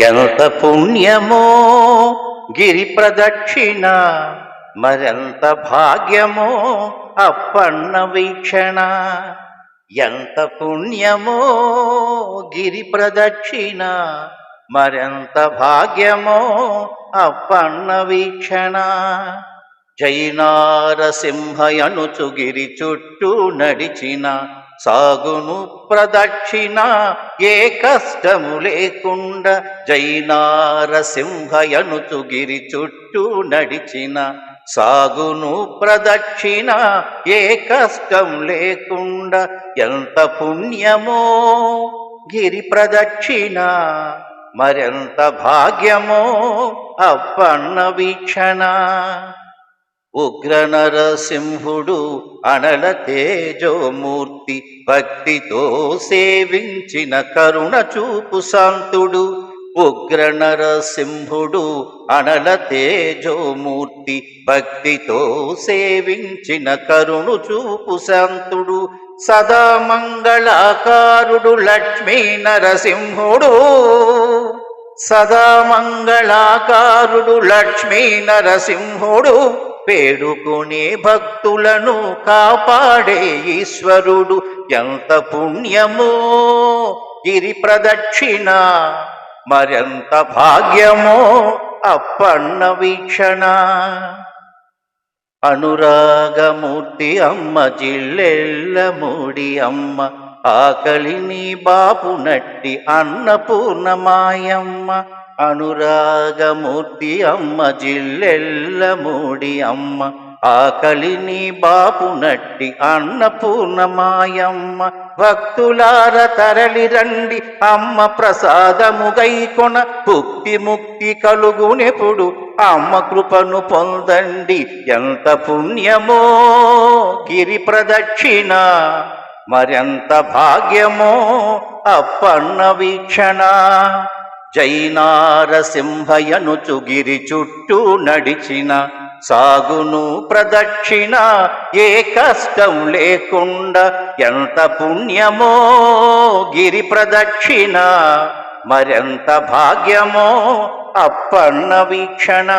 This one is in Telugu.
ఎంత పుణ్యమో గిరి ప్రదక్షిణ మరెంత భాగ్యమో అప్పన్న వీక్షణ. ఎంత పుణ్యమో గిరి ప్రదక్షిణ మరెంత భాగ్యమో అప్పన్న వీక్షణ. జైనారసింహయనుచు గిరి చుట్టూ నడిచిన సాగును ప్రదక్షిణ ఏ కష్టము లేకుండా జైనారసింహయనుచు గిరి చుట్టూ నడిచిన. సాగును ప్రదక్షిణ ఏ కష్టం లేకుండా ఎంత పుణ్యమో గిరి ప్రదక్షిణ. మరెంత భాగ్యమో అప్పన్న వీక్షణ. ఉగ్ర నరసింహుడు అనల తేజోమూర్తి భక్తితో సేవించిన కరుణ చూపు శాంతుడు. ఉగ్ర నరసింహుడు అనల తేజోమూర్తి భక్తితో సేవించిన కరుణు చూపు శాంతుడు. సదా మంగళాకారుడు లక్ష్మీ నరసింహుడు. సదా మంగళాకారుడు లక్ష్మీ నరసింహుడు. పేడుకునే భక్తులను కాపాడే ఈశ్వరుడు ఎంత పుణ్యమో. గిరి ప్రదక్షిణ మరెంత భాగ్యమో అప్పన్న వీక్షణ. అనురాగమూర్తి అమ్మ జిల్లెల్లమూడి అమ్మ ఆకలిని బాపు నట్టి అన్నపూర్ణమాయమ్మ. అనురాగమూర్తి అమ్మ జిల్లెల్ల మూడి అమ్మ ఆకలిని బాపు నట్టి అన్నపూర్ణమాయమ్మ భక్తులార తరలి రండి అమ్మ ప్రసాదముగైకొన భుక్తి ముక్తి కలుగునెప్పుడు అమ్మ కృపను పొందండి ఎంత పుణ్యమో గిరి ప్రదక్షిణ మరెంత భాగ్యమో అప్పన్న వీక్షణ జైనారసింహయనుచు గిరి చుట్టూ నడిచిన సాగును ప్రదక్షిణ ఏ కష్టం లేకుండా ఎంత పుణ్యమో గిరి ప్రదక్షిణ మరెంత భాగ్యమో అప్పన్న వీక్షణ.